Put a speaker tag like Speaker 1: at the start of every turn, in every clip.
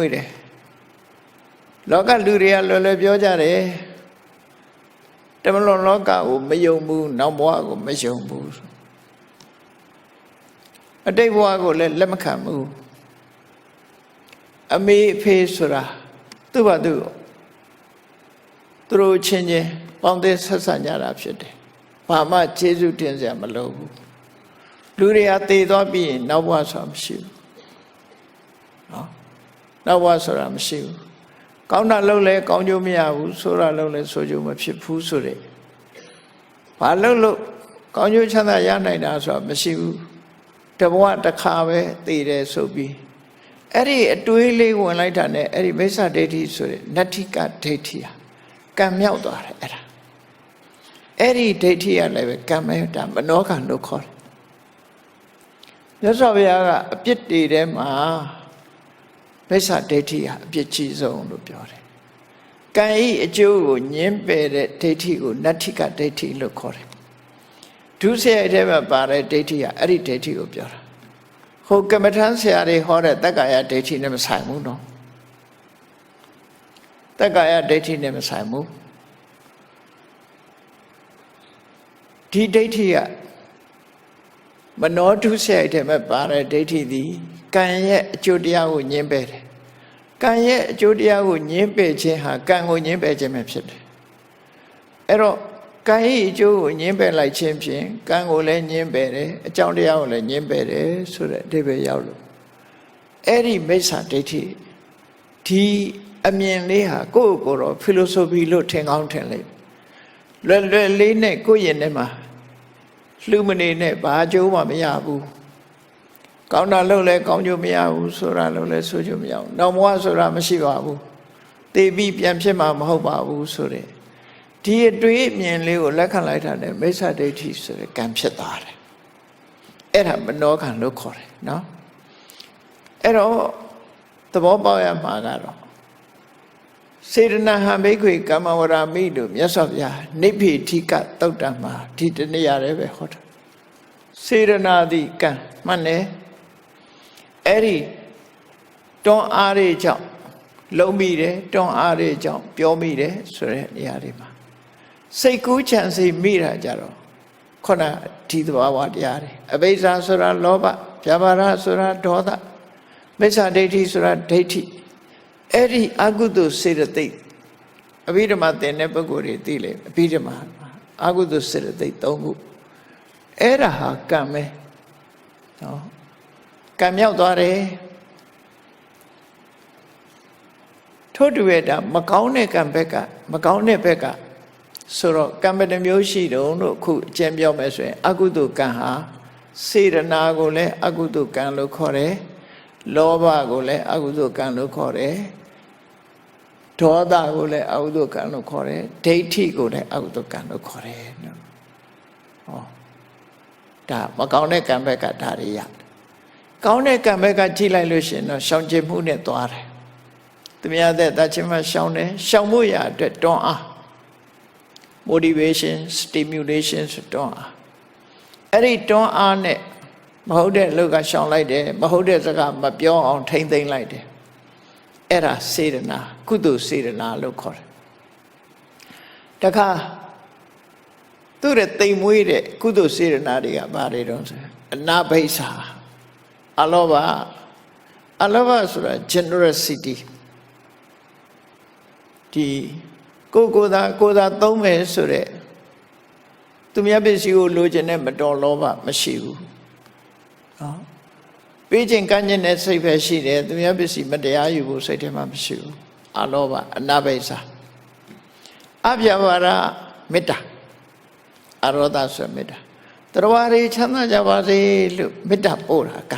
Speaker 1: မွေးတယ်လောကလူတွေကလွယ်လွယ်ပြောကြတယ်တမလွန်လောကကိုမယုံဘူးနောက်ဘဝကိုမယုံဘူးအတိတ်ဘဝကိုလည်းလက်မခံဘူးအမေအဖေဆိုတာသူ့ဘာသူသူတို့ချင်းချင်းပေါင်းသင်းဆက်ဆံကြတာဖြစ်တယ်ဘာမှကျေးဇူးတင်စရာမလိုဘူးလူတွေကတည်သွားပြီးရင်နောက်ဘဝဆိုတာမရှိဘူးနော် နောက်ဘဝဆိုတာမရှိဘူးကောင်းတာလုပ်လဲကောင်းကျိုးမရဘူးဆိုးတာလုပ်လဲဆိုးကျိုးမဖြစ်ဘူးဆိုတဲ့ဘာလုပ်လို့ကောင်းကျိုးချမ်းသာရနိုင်တာဆိုတာမရှိဘူးတဘဝတစ်ခါပဲတည်တယ်ဆိုပြီးအဲ့ဒီအတွေးလေးဝင်လိုက်တာနဲ့အဲ့ဒီမိစ္ဆာဒိဋ္ဌိဆိုတဲ့နတ္ထိကဒိဋ္ဌိဟာကံမြောက်သွားတယ်အဲ့ဒါအဲ့ဒီဒိဋ္ဌိကလည်းပဲကံမဲတာမနောကံလို့ခေါ်တယ်မြတ်စွာဘုရားကအပြစ်တွေထဲမှာ မိစ္ဆာဒိဋ္ဌိဟာအပြစ်ကြီးဆုံးလို့ပြောတယ်ကံဤအကျိုးကိုညင်းပယ်တဲ့ဒိဋ္ဌိကိုနတ္ထိကဒိဋ္ဌိလို့ခေါ်တယ်ဒုစရိုက်ထဲမှာပါတဲ့ဒိဋ္ဌိကအဲ့ဒီဒိဋ္ဌိကိုပြောတာဟိုကမ္မထမ်းဆရာတွေဟောတဲ့တက္ကာယဒိဋ္ဌိနဲ့မဆိုင်ဘူးနော်တက္ကာယဒိဋ္ဌိနဲ့မဆိုင်ဘူးဒီဒိဋ္ဌိကမနောဒုစရိုက်ထဲမှာပါတဲ့ဒိဋ္ဌိသည်ကံရဲ့အကျိုးတရားကိုညှင်းပယ်တယ် ကံရဲ့အကျိုးတရားကိုညှင်းပယ်ခြင်းဟာကံကိုညှင်းပယ်ခြင်းပဲဖြစ်တယ်အဲ့တော့ကံ၏အကျိုးကိုညှင်းပယ်လိုက်ခြင်းဖြင့်ကံကိုလည်းညှင်းပယ်တယ်အကြောင်းတရားကိုလည်းညှင်းပယ်တယ်ဆိုတဲ့အဓိပ္ပာယ်ရောက်လို့အဲ့ဒီမိစ္ဆာဒိဋ္ဌိဒီအမြင်လေးဟာကိုယ့်ကိုယ်တော့ philosophy လို့ထင်ကောင်းထင်လိုက်လွယ်လွယ်လေးနဲ့ကိုယ့်ရင်ထဲမှာလှူမနေနဲ့ဘာအကျိုးမှမရဘူး ကောင်းတာလုပ်လဲကောင်းကျိုးမရဘူးဆိုတာလုပ်လဲဆိုကျိုးမရဘူးနောက်ဘဝဆိုတာမရှိပါဘူးတေပြီးပြန်ဖြစ်မှာမဟုတ်ပါဘူးဆိုတဲ့ဒီအတွေ့အမြင်လေးကိုလက်ခံလိုက်တာနဲ့မိစ္ဆာဒိဋ္ဌိဆိုတဲ့ကံဖြစ်သွားတယ်အဲ့ဒါမနောကံလို့ခေါ်တယ်နော်အဲ့တော့သဘောပေါက်ရမှာကတော့စေတနာဟံဘိက္ခွေကမ္မဝရမိလို့မြတ်စွာဘုရားနိဗ္ဗေထိကတုတ်တံမှာဒီတနေ့ရတယ်ပဲဟောတာစေရနာတိကံမှန်တယ် အဲ့ဒီတွန်းအားတွေကြောင့်လုံးမိတယ်တွန်းအားတွေကြောင့်ပြောမိတယ်ဆိုတဲ့နေရာတွေမှာစိတ်ကူးချမ်းစိတ်မိတာကြတော့ခုနဒီသဘာဝတရားတွေအဘိဇ္ဇာဆိုတာလောဘဗျာပါဒဆိုတာဒေါသမိစ္ဆာဒိဋ္ဌိဆိုတာဒိဋ္ဌိအဲ့ဒီအကုသိုလ်စေတသိက်အဘိဓမ္မာသင်တဲ့ပုဂ္ဂိုလ်တွေသိလေအဘိဓမ္မာအကုသိုလ်စေတသိက်၃ခုအဲ့ဒါဟာကံပဲနော် ကံမြောက်သွားတယ်ထို့တူရဲ့ဒါမကောင်းတဲ့ကံဘက်ကမကောင်းတဲ့ဘက်ကဆိုတော့ကံဘယ်နှမျိုးရှိတုံးလို့အခုအကျဉ်းပြောမယ်ဆိုရင် အကုသိုလ်ကံဟာစေရနာကိုလည်းအကုသိုလ်ကံလို့ခေါ်တယ်လောဘကိုလည်းအကုသိုလ်ကံလို့ခေါ်တယ်ဒေါသကိုလည်းအကုသိုလ်ကံလို့ခေါ်တယ်ဒိဋ္ဌိကိုလည်းအကုသိုလ်ကံလို့ခေါ်တယ်နော်ဟောဒါမကောင်းတဲ့ကံဘက်ကဒါတွေရ ကောင်းတဲ့ကံဘက်ကကြည့်လိုက်လို့ရှိရင်တော့ရှောင်ကျဉ်မှုနဲ့သွားတယ်သူများတဲ့တချင်းမရှောင်တယ်ရှောင်မှုရအတွက်တွန်းအား motivation stimulation ဆိုတွန်းအားအဲ့ဒီတွန်းအားနဲ့မဟုတ်တဲ့လောက်ကရှောင်လိုက်တယ်မဟုတ်တဲ့စကားမပြောအောင်ထိမ့်သိမ့်လိုက်တယ်အဲ့ဒါစေရနာကုသိုလ်စေရနာလို့ခေါ်တယ်တခါသူ့ရဲ့တိမ်မွေးတဲ့ကုသိုလ်စေရနာတွေကဘာတွေတော့ဆိုအနာဘိဆာ အလောဘအလောဘဆိုတာ generosity ဒီကိုကိုသာကိုသာသုံးမယ်ဆိုတဲ့သူများပစ္စည်းကိုလိုချင်တဲ့မတော်လောဘမရှိဘူးနော်ပေးခြင်းကမ်းခြင်းနဲ့စိတ်ပဲရှိတယ်သူများပစ္စည်းမတရားယူဖို့စိတ်ထဲမှာမရှိဘူးအလောဘအနာဘိစာအပြဘာရမေတ္တာအရောဒဆိုမေတ္တာတရားတွေချမ်းသာကြပါစေလို့မေတ္တာပို့တာက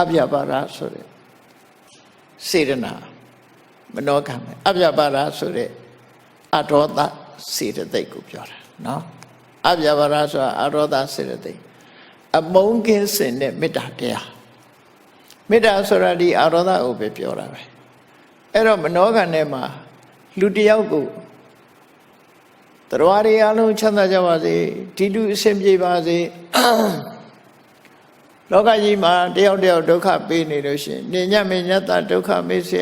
Speaker 1: အပြဘာရဆိုတဲ့စေရနာမနောကံပဲအပြပါဒဆိုတဲ့အရောဒစေတသိက်ကိုပြောတာနော်အပြပါဒဆိုတာအရောဒစေတသိက်အမုန်းကင်းစင်တဲ့မေတ္တာတရားမေတ္တာဆိုတာဒီအရောဒကိုပဲပြောတာပဲအဲ့တော့မနောကံထဲမှာလူတယောက်ကိုတရားတွေအလုံးချမ်းသာကြပါစေဒီလူအဆင်ပြေပါစေ လောကကြီးမှာတယောက်တယောက်ဒုက္ခပေးနေလို့ရှိရင်မြင်ညမညတဒုက္ခမေးစရ